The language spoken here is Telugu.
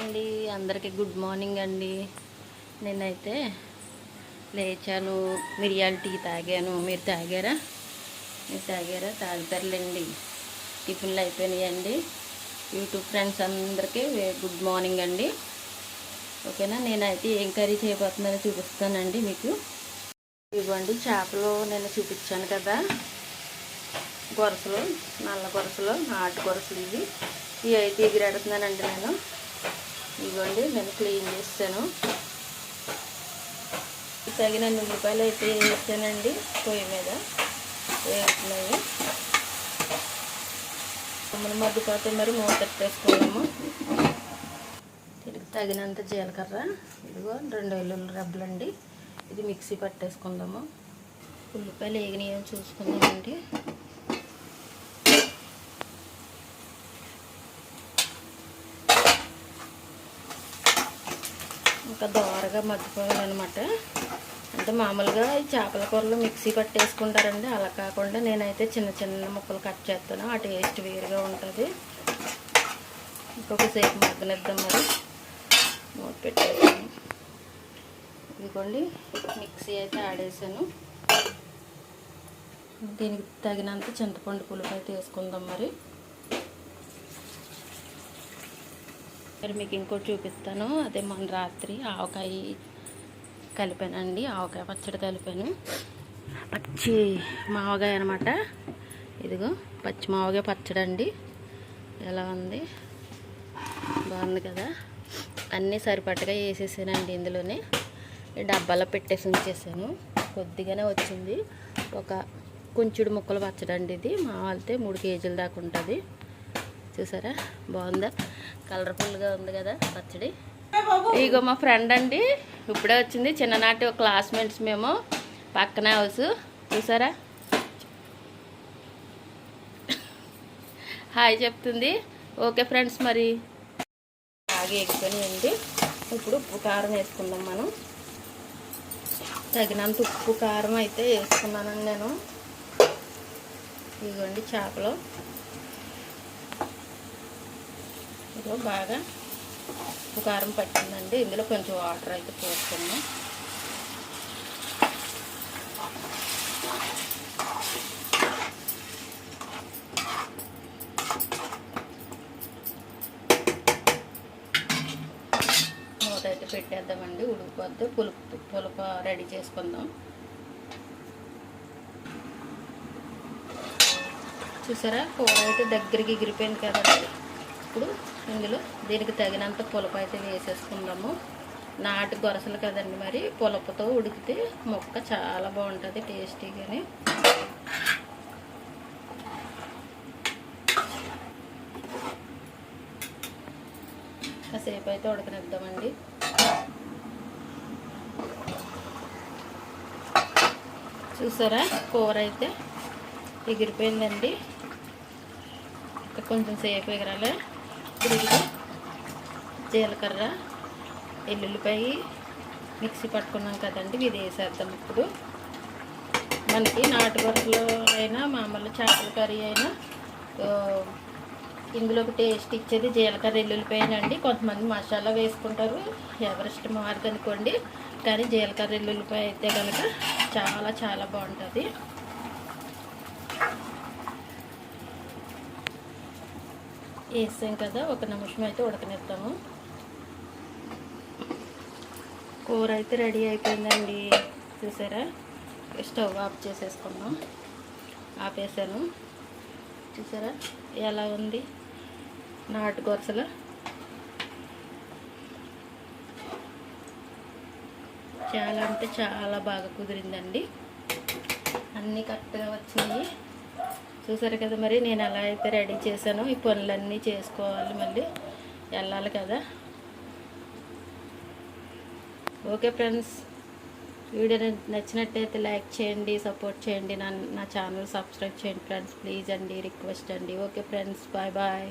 అండి అందరికీ గుడ్ మార్నింగ్ అండి. నేనైతే లేచాను మిరియాల టీ తాగాను. మీరు తాగారా? మీరు తాగారా? తాగుతారులేండి. టిఫిన్లు అయిపోయినాయండి. యూట్యూబ్ ఫ్రెండ్స్ అందరికీ గుడ్ మార్నింగ్ అండి. ఓకేనా? నేనైతే ఏం కర్రీ చేయబోతున్నానో చూపిస్తానండి మీకు. ఇవ్వండి చేపలు నేను చూపించాను కదా. గొరసలు నల్ల గొరసలు నాటు గొరసలు ఇవి. ఇవి అయితే ఎగిరెడుతున్నానండి నేను. ఇవ్వండి నేను క్లీన్ చేస్తాను. తగిన ఉల్లిపాయలు అయితే వేసానండి పొయ్యి మీద. వేస్తున్నాయి మనం మగ్గిపోతే మరి మూత పెట్టేసుకున్నాము తిరిగి తగినంత జీలకర్ర ఇదిగో రెండు వెల్లుల్లి రబ్బలండి. ఇది మిక్సీ పట్టేసుకుందాము. ఉల్లిపాయలు వేగినాయని చూసుకుందామండి. ఇంకా దోరగా మగ్గిపోవాలన్నమాట. అంటే మామూలుగా ఈ చేపల కూరలు మిక్సీ పట్టేసుకుంటారండి. అలా కాకుండా నేనైతే చిన్న చిన్న ముక్కలు కట్ చేస్తాను. ఆ టేస్ట్ వేరుగా ఉంటుంది. ఇంకొకసేపు మగ్గనిద్దాం మరి. మూత పెట్టేసాను ఇదిగోండి మిక్సీ అయితే ఆడేసాను. దీనికి తగినంత చింతపండు పులుపు అయితే వేసుకుందాం మరి. మరి మీకు ఇంకోటి చూపిస్తాను. అదే మొన్న రాత్రి ఆవకాయ కలిపానండి. ఆవకాయ పచ్చడి కలిపాను. పచ్చి మావకాయ అనమాట ఇదిగో పచ్చి మావకాయ పచ్చడి అండి ఎలా ఉంది? బాగుంది కదా? అన్నీ సరిపట్టగా వేసేసానండి ఇందులోనే. ఈ డబ్బాలో పెట్టేసి ఉంచేసాను. కొద్దిగానే వచ్చింది. ఒక కొంచెడు ముక్కలు పచ్చడండి ఇది. మా వాళ్ళతే మూడు కేజీల దాకా ఉంటుంది. చూసారా? బాగుందా? కలర్ఫుల్గా ఉంది కదా పచ్చడి. ఇగో మా ఫ్రెండ్ అండి ఇప్పుడే వచ్చింది. చిన్ననాటి క్లాస్మేట్స్ మేము పక్కన హౌస్. చూసారా? హాయ్ చెప్తుంది. ఓకే ఫ్రెండ్స్ మరి. బాగా ఎగిపోయినాయండి ఇప్పుడు ఉప్పు కారం వేసుకుందాం మనం. తగినంత ఉప్పు కారం అయితే వేసుకున్నానండి నేను. ఇదిగోండి చేపలు. ఇదిగో బాగా ఉప్పు కారం పట్టిందండి. ఇందులో కొంచెం వాటర్ అయితే పోసుకున్నాం మూత అయితే పెట్టేద్దామండి. ఉడికిపోద్ది. పులుపు పులుపు రెడీ చేసుకుందాం. చూసారా? కూర అయితే దగ్గరికి ఎగిరిపోయింది కదండి. ఇప్పుడు ఇందులో దీనికి తగినంత పులప అయితే వేసేసుకుందాము. నాటి గొరసలు కదండి మరి పులపతో ఉడికితే ముక్క చాలా బాగుంటుంది టేస్టీగానే. కాసేపు అయితే ఉడకనిద్దామండి. చూసారా? కూర అయితే ఎగిరిపోయిందండి. ఇంకా కొంచెం సేపు ఎగరాలి. ఇప్పుడు జీలకర్ర ఎల్లుల్లిపాయ మిక్సీ పట్టుకున్నాం కదండి ఇది వేసేద్దాం ఇప్పుడు. మనకి నాటుకొరలో అయినా మామూలు చేపల కర్రీ అయినా ఇందులో ఇందులోకి టేస్ట్ ఇచ్చేది జీలకర్ర ఎల్లుల్లిపాయనండి కొంతమంది మసాలా వేసుకుంటారు ఎవరిష్టం వారిది అనుకోండి. కానీ జీలకర్ర ఎల్లుల్లిపాయ అయితే కనుక చాలా చాలా బాగుంటుంది. వేసాం కదా ఒక నిమిషం అయితే ఉడకనిస్తాము. కూర అయితే రెడీ అయిపోయిందండి. చూసారా? స్టవ్ ఆఫ్ చేసేసుకున్నాం. ఆపేసాను. చూసారా? ఎలా ఉంది? నాటు గొరసలు. చాలా అంటే చాలా బాగా కుదిరిందండి. అన్నీ కరెక్ట్గా వచ్చినాయి. చూసారు కదా మరి నేను ఎలా అయితే రెడీ చేశానో ఈ పనులన్నీ చేసుకోవాలి మళ్ళీ. వెళ్ళాలి కదా. ఓకే ఫ్రెండ్స్ వీడియో నచ్చినట్టయితే లైక్ చేయండి సపోర్ట్ చేయండి. నా నా ఛానల్ సబ్స్క్రైబ్ చేయండి ఫ్రెండ్స్ ప్లీజ్ అండి రిక్వెస్ట్ అండి. Okay friends bye bye.